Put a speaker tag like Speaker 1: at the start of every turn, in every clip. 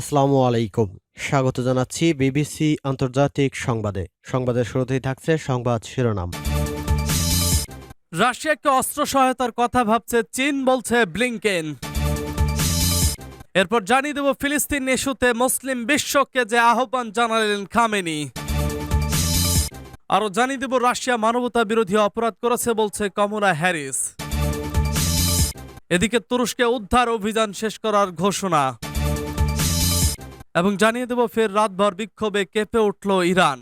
Speaker 1: আসসালামু আলাইকুম। স্বাগত জানাচ্ছি বিবিসি আন্তর্জাতিক সংবাদে। সংবাদের শুরুতেই থাকছে সংবাদ শিরোনাম।
Speaker 2: রাশিয়াকে অস্ত্র সহায়তার কথা ভাবছে চীন, বলছে ব্লিংকেন। এরপর জানিয়ে দেব ফিলিস্তিন ইস্যুতে মুসলিম বিশ্বকে যে আহ্বান জানালেন খামেনি। আরও জানিয়ে দেব, রাশিয়া মানবতা বিরোধী অপরাধ করেছে, বলছে কমলা হ্যারিস। এদিকে তুরস্কে উদ্ধার অভিযান শেষ করার ঘোষণা। এবং জানিয়ে দেব, ফের রাতভর বিক্ষোভে কেঁপে উঠল ইরান।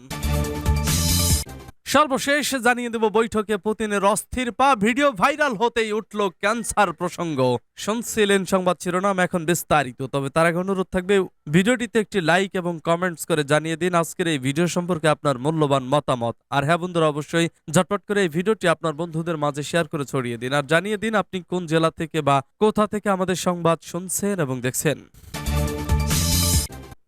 Speaker 2: সর্বশেষ জানিয়ে দেব, বৈঠকে পুতিনের অস্থির পা ভিডিও ভাইরাল হতেই উঠল ক্যান্সার প্রসঙ্গ। শুনছিলেন সংবাদ শিরোনাম এখন বিস্তারিত, তবে তার আগে অনুরোধ থাকবে, ভিডিওটিতে একটি লাইক এবং কমেন্টস করে জানিয়ে দিন, আজকের এই ভিডিও সম্পর্কে আপনার মূল্যবান মতামত। আর হ্যাঁ বন্ধুরা, অবশ্যই ঝটপট করে এই ভিডিওটি আপনার বন্ধুদের মাঝে শেয়ার করে ছড়িয়ে দিন। আর জানিয়ে দিন, আপনি কোন জেলা থেকে বা কোথা থেকে আমাদের সংবাদ শুনছেন এবং দেখছেন।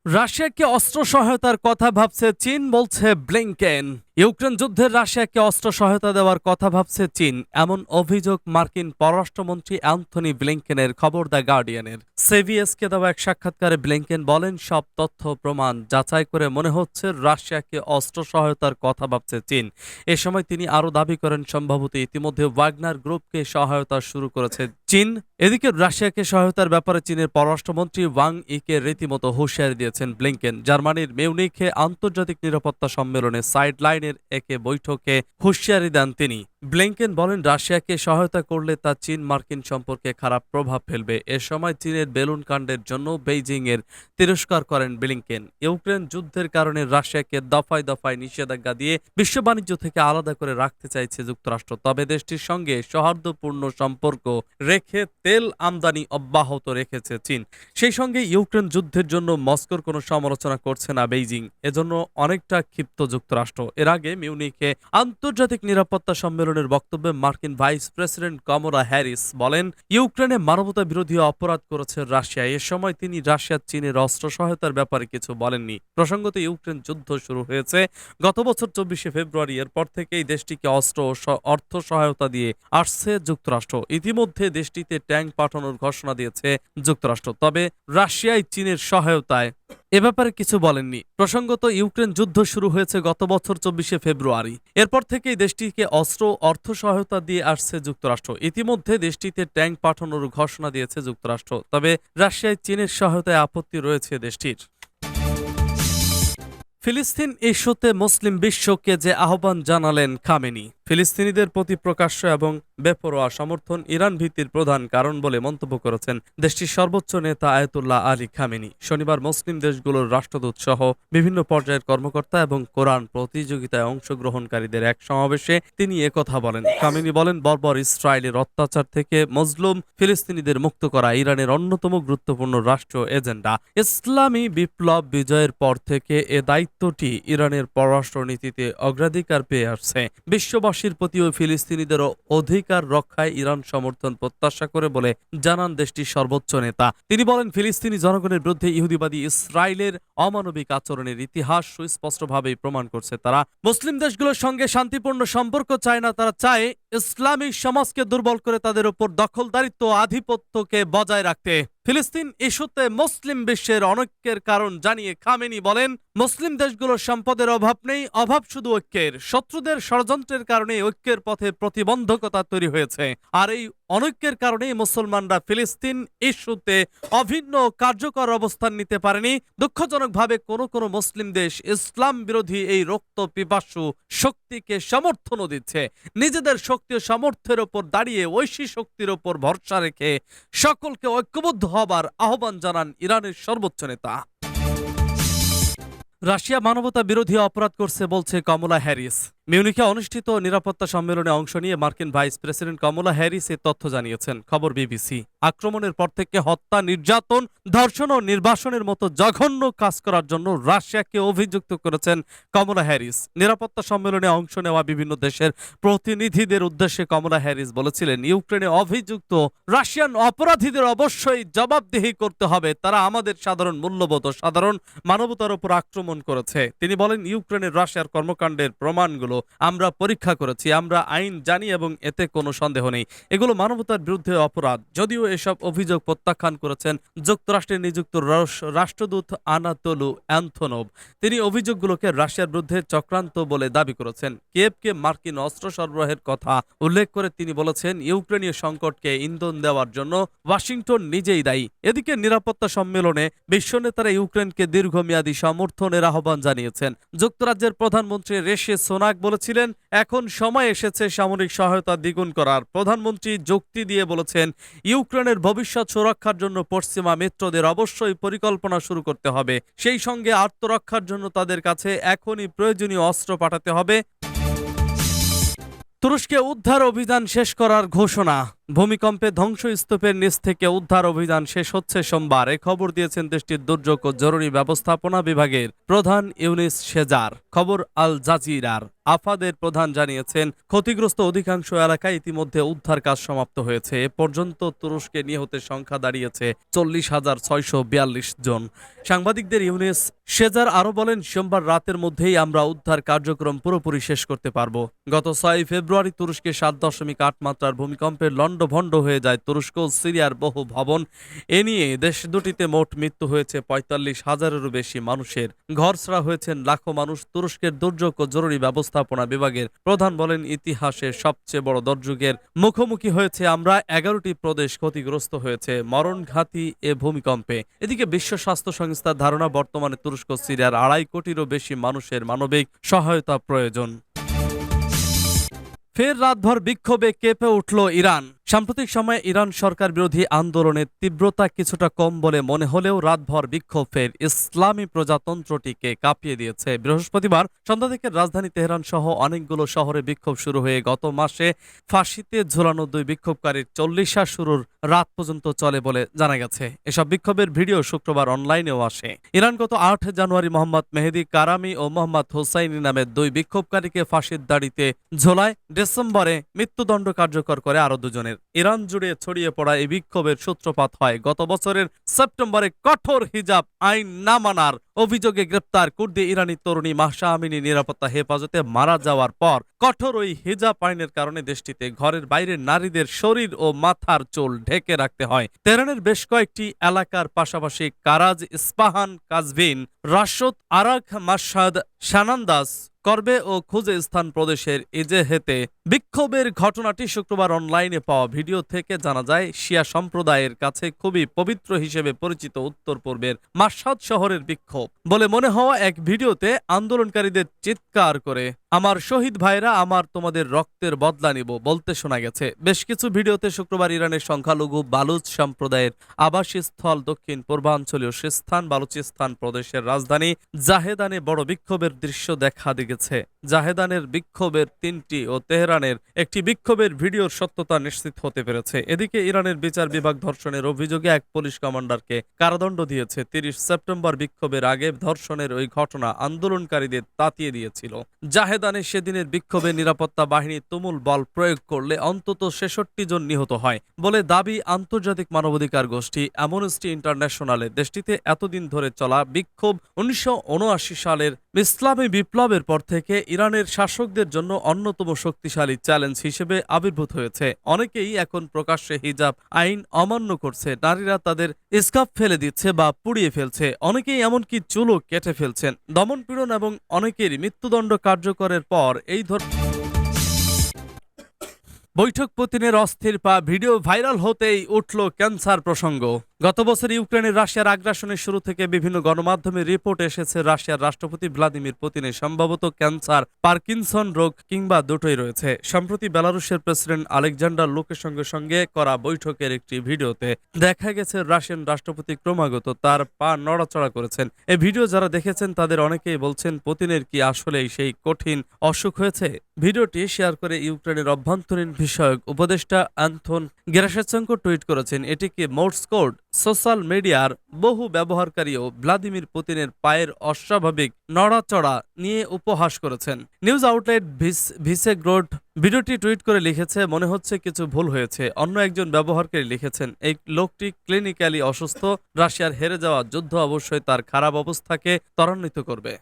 Speaker 2: রাশিয়াকে অস্ত্র সহায়তার কথা ভাবছে চীন? বলছে ব্লিংকেন। ইউক্রেন যুদ্ধের রাশিয়াকে অস্ত্র সহায়তা দেওয়ার কথা ভাবছে চীন। এমন অভিযোগ মার্কিন পররাষ্ট্রমন্ত্রী অ্যান্থনি ব্লিংকেনের, খবর দ্য গার্ডিয়ানের। সেভিএসকে দেওয়া এক সাক্ষাৎকারে ব্লিংকেন বলেন, সব তথ্য প্রমাণ যাচাই করে মনে হচ্ছে রাশিয়াকে অস্ত্র সহায়তার কথা ভাবছে চীন। এ সময় তিনি আরও দাবি করেন, সম্ভবত ইতিমধ্যে ওয়াগনার গ্রুপকে সহায়তা শুরু করেছে চীন। এদিকে রাশিয়াকে সহায়তার ব্যাপারে চীনের পররাষ্ট্রমন্ত্রী ওয়াং ইকে রীতিমতো হুঁশিয়ারি দিয়েছেন ব্লিংকেন। জার্মানির মিউনিখে আন্তর্জাতিক নিরাপত্তা সম্মেলনে সাইড লাইনের একে বৈঠকে হুঁশিয়ারি দেন তিনি। ব্লিংকেন বলেন, রাশিয়াকে সহায়তা করলে তা চীন মার্কিন সম্পর্কে খারাপ প্রভাব ফেলবে। এ সময় চীনের বেলুন কাণ্ডের জন্য বেইজিং এর তিরস্কার করেন ব্লিংকেন। ইউক্রেন যুদ্ধের কারণে রাশিয়াকে দফায় দফায় নিষেধাজ্ঞা দিয়ে বিশ্ব বাণিজ্য থেকে আলাদা করে রাখতে চাইছে যুক্তরাষ্ট্র। তবে দেশটির সঙ্গে সৌহার্দ্যপূর্ণ সম্পর্ক রেখে তেল আমদানি অব্যাহত রেখেছে চীন। সেই সঙ্গে ইউক্রেন যুদ্ধের জন্য মস্কোর কোনো সমালোচনা করছে না বেইজিং। এজন্য অনেকটা ক্ষিপ্ত যুক্তরাষ্ট্র। এর আগে মিউনিকে আন্তর্জাতিক নিরাপত্তা সম্মেলনের বক্তব্যে মার্কিন ভাইস প্রেসিডেন্ট কমলা হ্যারিস বলেন, ইউক্রেনে মানবতা বিরোধী অপরাধ করেছে রাশিয়া। এ সময় তিনি রাশিয়া, চীনের অস্ত্র সহায়তার ব্যাপারে কিছু বলেননি। প্রসঙ্গত, ইউক্রেন যুদ্ধ শুরু হয়েছে গত বছর চব্বিশে ফেব্রুয়ারি। এরপর থেকেই দেশটিকে অস্ত্র ও অর্থ সহায়তা দিয়ে আসছে যুক্তরাষ্ট্র। ইতিমধ্যে দেশটিতে ট্যাঙ্ক পাঠানোর ঘোষণা দিয়েছে যুক্তরাষ্ট্র। তবে রাশিয়ায় চীনের সহায়তায় এ ব্যাপারে কিছু বলেননি। প্রসঙ্গত, ইউক্রেন যুদ্ধ শুরু হয়েছে গত বছর চব্বিশে ফেব্রুয়ারি। এরপর থেকেই দেশটিকে অস্ত্র, অর্থ সহায়তা দিয়ে আসছে যুক্তরাষ্ট্র। ইতিমধ্যে দেশটিতে ট্যাঙ্ক পাঠানোর ঘোষণা দিয়েছে যুক্তরাষ্ট্র। তবে রাশিয়ায় চীনের সহায়তায় আপত্তি রয়েছে দেশটির। ফিলিস্তিন ইস্যুতে মুসলিম বিশ্বকে যে আহ্বান জানালেন খামেনি। ফিলিস্তিনিদের প্রতি প্রকাশ্য এবং বেপরোয়া সমর্থন ইরান ভিত্তির প্রধান কারণ বলে মন্তব্য করেছেন দেশটির সর্বোচ্চ নেতা আয়তুল্লাহ আলী খামেনি। শনিবার মুসলিম দেশগুলোর রাষ্ট্রদূত সহ বিভিন্ন পর্যায়ের কর্মকর্তা এবং কোরআন প্রতিযোগিতায় অংশগ্রহণকারীদের এক সমাবেশে তিনি একথা বলেন। খামেনি বলেন, বর্বর ইসরায়েলের অত্যাচার থেকে মজলুম ফিলিস্তিনিদের মুক্ত করা ইরানের অন্যতম গুরুত্বপূর্ণ রাষ্ট্র এজেন্ডা। ইসলামী বিপ্লব বিজয়ের পর থেকে এ দায়িত্বটি ইরানের পররাষ্ট্রনীতিতে অগ্রাধিকার পেয়ে আসছে। বিশ্ববাসীর প্রতিও ফিলিস্তিনিদের অধিকার রক্ষায় ইরান সমর্থন প্রত্যাশা করে বলে জানান দেশটির সর্বোচ্চ নেতা। তিনি বলেন, ফিলিস্তিনি জনগণের বিরুদ্ধে ইহুদিবাদী ইসরায়েলের অমানবিক আচরণের ইতিহাস সুস্পষ্টভাবেই প্রমাণ করছে তারা। মুসলিম দেশগুলোর সঙ্গে শান্তিপূর্ণ সম্পর্ক চায় না, তারা চায় ইসলামিক সমাজকে দুর্বল করে তাদের উপর দখলদারিত্ব ও আধিপত্যকে বজায় রাখতে। ফিলিস্তিন ইস্যুতে মুসলিম বিশ্বের অনৈক্যের কারণ জানিয়ে খামেনি বলেন, মুসলিম দেশগুলোর সম্পদের অভাব নেই, অভাব শুধু ঐক্যের। শত্রুদের ষড়যন্ত্রের কারণে ঐক্যের পথে প্রতিবন্ধকতা তৈরি হয়েছে। আর এই অনৈক্যের কারণেই মুসলমানরা ফিলিস্তিন ইস্যুতে অভিন্ন কার্যকর অবস্থান নিতে পারেনি। দুঃখজনকভাবে কোনো কোনো মুসলিম দেশ ইসলাম বিরোধী এই রক্ত পিপাসু শক্তিকে সমর্থনও দিচ্ছে। নিজেদের শক্তি ও সামর্থ্যের ওপর দাঁড়িয়ে ঐশী শক্তির ওপর ভরসা রেখে সকলকে ঐক্যবদ্ধ হবার আহ্বান জানান ইরানের সর্বোচ্চ নেতা। রাশিয়া মানবতা বিরোধী অপরাধ করছে বলছে কমলা হ্যারিস। মিউনিকে অনুষ্ঠিত নিরাপত্তা সম্মেলনে অংশ নিয়ে মার্কিন ভাইস প্রেসিডেন্ট কমলা হ্যারিস এ তথ্য জানিয়েছেন। খবর বিবিসি। আক্রমণের পর থেকে হত্যা, নির্যাতন, ধর্ষণ ও নির্বাসনের মতো জঘন্য কাজ করার জন্য রাশিয়াকে অভিযুক্ত করেছেন কমলা হ্যারিস। নিরাপত্তা সম্মেলনে অংশ নেওয়া বিভিন্ন দেশের প্রতিনিধিদের উদ্দেশ্যে কমলা হ্যারিস বলেছিলেন, ইউক্রেনে অভিযুক্ত রাশিয়ান অপরাধীদের অবশ্যই জবাবদিহি করতে হবে। তারা আমাদের সাধারণ মূল্যবোধ সাধারণ মানবতার উপর আক্রমণ করেছে। তিনি বলেন, ইউক্রেনের রাশিয়ার কর্মকাণ্ডের প্রমাণগুলো আমরা পরীক্ষা করেছি, আমরা আইন জানি এবং এতে কোনো সন্দেহ নেই। এগুলো মানবতার বিরুদ্ধে অপরাধ। যদিও এসব অভিযোগ প্রত্যাখ্যান করেছেন যুক্তরাষ্ট্রে নিযুক্ত রাষ্ট্রদূত আনাতোলু অ্যান্থোনভ। তিনি অভিযোগগুলোকে রাশিয়ার বিরুদ্ধে চক্রান্ত বলে দাবি করেছেন। কিয়েভকে মার্কিন অস্ত্র সরবরাহের কথা উল্লেখ করে তিনি বলেছেন, ইউক্রেনীয় সংকটকে ইন্ধন দেওয়ার জন্য ওয়াশিংটন নিজেই দায়ী। এদিকে নিরাপত্তা সম্মেলনে বিশ্ব নেতারা ইউক্রেনকে দীর্ঘমেয়াদী সমর্থনের আহ্বান জানিয়েছেন। যুক্তরাজ্যের প্রধানমন্ত্রী রেশে সোনাক বলেছিলেন, এখন সময় এসেছে সামরিক সহায়তা দ্বিগুণ করার। প্রধানমন্ত্রী যুক্তি দিয়ে বলেছেন, ইউক্রেনের ভবিষ্যৎ সুরক্ষার জন্য পশ্চিমা মিত্রদের অবশ্যই পরিকল্পনা শুরু করতে হবে। সেই সঙ্গে আত্মরক্ষার জন্য তাদের কাছে এখনই প্রয়োজনীয় অস্ত্র পাঠাতে হবে। তুরস্কে উদ্ধার অভিযান শেষ করার ঘোষণা। ভূমিকম্পে ধ্বংসস্তূপের নিচ থেকে উদ্ধার অভিযান শেষ হচ্ছে সোমবার। এ খবর দিয়েছেন দেশটির দুর্যোগ ও জরুরি ব্যবস্থাপনা বিভাগের প্রধান ইউনিস শেজার খবর আল জাজিরার। আফাদের প্রধান জানিয়েছেন, ক্ষতিগ্রস্ত অধিকাংশ এলাকায় ইতিমধ্যে উদ্ধার কাজ সমাপ্ত হয়েছে। এ পর্যন্ত তুরস্কে নিহতের সংখ্যা দাঁড়িয়েছে চল্লিশ হাজার ছয়শো বিয়াল্লিশ জন। সাংবাদিকদের ইউনিস শেজার আরও বলেন, সোমবার রাতের মধ্যেই আমরা উদ্ধার কার্যক্রম পুরোপুরি শেষ করতে পারব। গত ছয় ফেব্রুয়ারি তুরস্কে সাত দশমিক আট মাত্রার ভূমিকম্পে লণ্ডভণ্ড হয়ে যায় তুরস্ক ও সিরিয়ার বহু ভবন। এ নিয়ে দেশ দুটিতে মোট মৃত্যু হয়েছে পঁয়তাল্লিশ হাজারেরও বেশি মানুষের। ঘরছড়া হয়েছেন লাখো মানুষ। তুরস্কের দুর্যোগ ও জরুরি ব্যবস্থাপনা বিভাগের প্রধান বলেন ইতিহাসের সবচেয়ে বড় দুর্যোগের মুখোমুখি হয়েছে আমরা। এগারোটি প্রদেশ ক্ষতিগ্রস্ত হয়েছে, মরণঘাতী এ ভূমিকম্পে। এদিকে বিশ্ব স্বাস্থ্য সংস্থার ধারণা, বর্তমানে তুরস্ক, সিরিয়ার আড়াই কোটিরও বেশি মানুষের মানবিক সহায়তা প্রয়োজন। ফের রাতভর বিক্ষোভে কেঁপে উঠল ইরান। সাম্প্রতিক সময়ে ইরান সরকার বিরোধী আন্দোলনের তীব্রতা কিছুটা কম বলে মনে হলেও রাতভর বিক্ষোভের ইসলামী প্রজাতন্ত্রটিকে কাঁপিয়ে দিয়েছে। বৃহস্পতিবার সন্ধ্যা থেকে রাজধানী তেহরান সহ অনেকগুলো শহরে বিক্ষোভ শুরু হয়ে গত মাসে ফাঁসিতে ঝোলানো দুই বিক্ষোভকারীর চল্লিশা শুরুর রাত পর্যন্ত চলে বলে জানা গেছে। এসব বিক্ষোভের ভিডিও শুক্রবার অনলাইনেও আসে। ইরান গত আট জানুয়ারি মোহাম্মদ মেহেদি কারামি ও মোহাম্মদ হোসাইনি নামের দুই বিক্ষোভকারীকে ফাঁসির দাড়িতে ঝোলায়। ডিসেম্বরে মৃত্যুদণ্ড কার্যকর করে আরও দুজনের। ইরান জুড়ে ছড়িয়ে পড়া এই বিক্ষোভের সূত্রপাত হয়। গত বছরের সেপ্টেম্বরে কঠোর হিজাব আইন না মানার অভিযোগে গ্রেপ্তার কুর্দি ইরানি তরুণী মাহসা আমিনী নিরাপত্তা হেফাজতে মারা যাওয়ার পর কঠোর ওই হিজাব আইনের কারণে দেশটিতে ঘরের বাইরে নারীদের শরীর ও মাথার চুল ঢেকে রাখতে হয়। তেহরানের বেশ কয়েকটি এলাকার পাশাপাশি কারাজ ইস্পাহান কাজভিন রাশদ আরাক মাসাদ শানান্দাস করবে ও খুঁজে স্থান প্রদেশের এজেহেতে বিক্ষোভের ঘটনাটি শুক্রবার অনলাইনে পাওয়া ভিডিও থেকে জানা যায়, শিয়া সম্প্রদায়ের কাছে খুবই পবিত্র হিসেবে পরিচিত উত্তর পূর্বের মাসাদ শহরের বিক্ষোভ। বলে মনে হওয়া এক ভিডিওতে আন্দোলনকারীদের চিৎকার করে আমার শহীদ ভাইরা আমার তোমাদের রক্তের বদলা নিব বলতে শোনা গেছে। বেশ কিছু ভিডিওতে শুক্রবার ইরানের সংখ্যালঘু বালুচ সম্প্রদায়ের আবাসস্থল দক্ষিণ পূর্বাঞ্চলীয় সিস্তান বালুচিস্তান প্রদেশের রাজধানী জাহেদানে বড় বিক্ষোভের দৃশ্য দেখা গেছে জাহেদানের বিক্ষোভের তিনটি ও তেহরানের একটি বিক্ষোভের ভিডিওর সত্যতা নিশ্চিত হতে পেরেছে। এদিকে ইরানের বিচার বিভাগ ধর্ষণের অভিযোগে এক পুলিশ কমান্ডারকে কারাদণ্ড দিয়েছে। তিরিশ সেপ্টেম্বর বিক্ষোভের আগে ধর্ষণের ওই ঘটনা আন্দোলনকারীদের তাতিয়ে দিয়েছিল। জাহেদানে সেদিনের বিক্ষোভে নিরাপত্তা বাহিনী তুমুল বল প্রয়োগ করলে অন্তত ছেষট্টি জন নিহত হয় বলে দাবি আন্তর্জাতিক মানবাধিকার গোষ্ঠী অ্যামনেস্টি ইন্টারন্যাশনালে। দেশটিতে এতদিন ধরে চলা বিক্ষোভ উনিশশো উনআশি সালের ইসলামী বিপ্লবের পর থেকে ইরানের শাসকদের জন্য অন্যতম শক্তিশালী চ্যালেঞ্জ হিসেবে আবির্ভূত হয়েছে। অনেকেই এখন প্রকাশ্যে হিজাব আইন অমান্য করছে। নারীরা তাদের স্কাপ ফেলে দিচ্ছে বা পুড়িয়ে ফেলছে। অনেকেই এমনকি চুলও কেটে ফেলছেন। দমনপীড়ন এবং অনেকেরই মৃত্যুদণ্ড কার্যকরের পর এই ধর বৈঠক পুতিনের অস্থির পা ভিডিও ভাইরাল হতেই উঠল ক্যান্সার প্রসঙ্গ। গত বছর ইউক্রেনের রাশিয়ার আগ্রাসনের শুরু থেকে বিভিন্ন গণমাধ্যমে রিপোর্ট এসেছে, রাশিয়ার রাষ্ট্রপতি ভ্লাদিমির পুতিনের সম্ভবত ক্যান্সার, পার্কিনসন রোগ কিংবা দুটোই রয়েছে। সম্প্রতি বেলারুশের প্রেসিডেন্ট আলেকজান্ডার লুকের সঙ্গে সঙ্গে করা বৈঠকের একটি ভিডিওতে দেখা গেছে, রাশিয়ান রাষ্ট্রপতি ক্রমাগত তার পা নড়াচড়া করেছেন। এই ভিডিও যারা দেখেছেন, তাদের অনেকেই বলছেন, পুতিনের কি আসলেই সেই কঠিন অসুখ হয়েছে? ভিডিওটি শেয়ার করে ইউক্রেনের অভ্যন্তরীণ বিষয়ক উপদেষ্টা অ্যান্থন গেরাশেচেঙ্কো টুইট করেছেন এটিকে মোর্স কোড? সোশ্যাল মিডিয়ার বহু ব্যবহারকারীও ভ্লাদিমির পুতিনের পায়ের অস্বাভাবিক নড়াচড়া নিয়ে উপহাস করেছেন। নিউজ আউটলেট ভিসেগ্রোড ভিডিওটি টুইট করে লিখেছে, মনে হচ্ছে কিছু ভুল হয়েছে। অন্য একজন ব্যবহারকারী লিখেছেন, এই লোকটি ক্লিনিক্যালি অসুস্থ, রাশিয়ার হেরে যাওয়া যুদ্ধ অবশ্যই তার খারাপ অবস্থাকে ত্বরান্বিত করবে।